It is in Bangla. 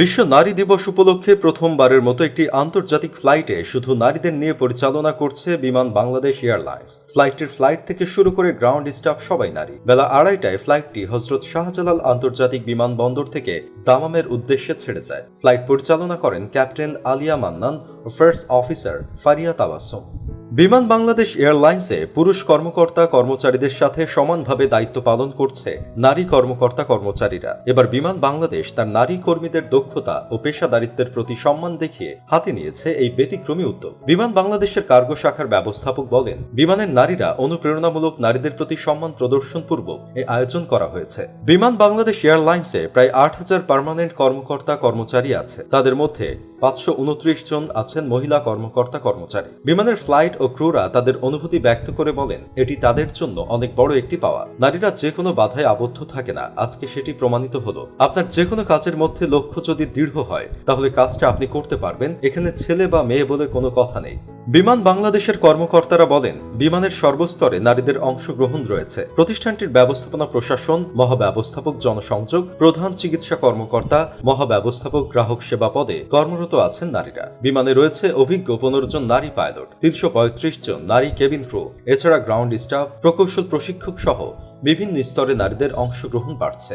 বিশ্ব নারী দিবস উপলক্ষে প্রথমবারের মতো একটি আন্তর্জাতিক ফ্লাইটে শুধু নারীদের নিয়ে পরিচালনা করছে বিমান বাংলাদেশ এয়ারলাইন্স। ফ্লাইটের ফ্লাইট থেকে শুরু করে গ্রাউন্ড স্টাফ সবাই নারী। বেলা আড়াইটায় ফ্লাইটটি হজরত শাহজালাল আন্তর্জাতিক বিমানবন্দর থেকে দামামের উদ্দেশ্যে ছেড়ে যায়। ফ্লাইট পরিচালনা করেন ক্যাপ্টেন আলিয়া মান্নান ও ফার্স্ট অফিসার ফারিয়া তাবাসুম বিমান বাংলাদেশ এয়ারলাইন্সে পুরুষ কর্মকর্তা কর্মচারীদের সাথে সমানভাবে দায়িত্ব পালন করছে নারী কর্মকর্তা কর্মচারীরা। এবার বিমান বাংলাদেশ তার নারী কর্মীদের দক্ষতা ও পেশাদারিত্বের প্রতি সম্মান দেখিয়ে হাতে নিয়েছে এই ব্যতিক্রমী উদ্যোগ। বিমান বাংলাদেশের কার্গো শাখার ব্যবস্থাপক বলেন, বিমানের নারীরা অনুপ্রেরণামূলক নারীদের প্রতি সম্মান প্রদর্শন পূর্বক এই আয়োজন করা হয়েছে। বিমান বাংলাদেশ এয়ারলাইন্সে প্রায় আট হাজার পার্মানেন্ট কর্মকর্তা কর্মচারী আছে। তাদের মধ্যে পাঁচশো উনত্রিশ জন আছেন মহিলা কর্মকর্তা কর্মচারী। বিমানের ফ্লাইট ও ক্রুরা তাদের অনুভূতি ব্যক্ত করে বলেন, এটি তাদের জন্য অনেক বড় একটি পাওয়া। নারীরা যে কোনো বাধায় আবদ্ধ থাকে না। আজকে সেটি প্রমাণিত হলো। আপনার যে কোনো কাজের মধ্যে লক্ষ্য যদি দৃঢ় হয়, তাহলে কাজটা আপনি করতে পারবেন। এখানে ছেলে বা মেয়ে বলে কোনো কথা নেই। বিমান বাংলাদেশের কর্মকর্তারা বলেন, বিমানের সর্বস্তরে নারীদের অংশগ্রহণ রয়েছে। প্রতিষ্ঠানটির ব্যবস্থাপনা প্রশাসন, মহাব্যবস্থাপক জনসংযোগ, প্রধান চিকিৎসা কর্মকর্তা, মহাব্যবস্থাপক গ্রাহক সেবা পদে কর্মরত আছেন নারীরা। বিমানে রয়েছে অভিজ্ঞ পনেরো জন নারী পাইলট, তিনশো পঁয়ত্রিশ জন নারী কেবিন ক্রু। এছাড়া গ্রাউন্ড স্টাফ, প্রকৌশল প্রশিক্ষক সহ বিভিন্ন স্তরে নারীদের অংশগ্রহণ বাড়ছে।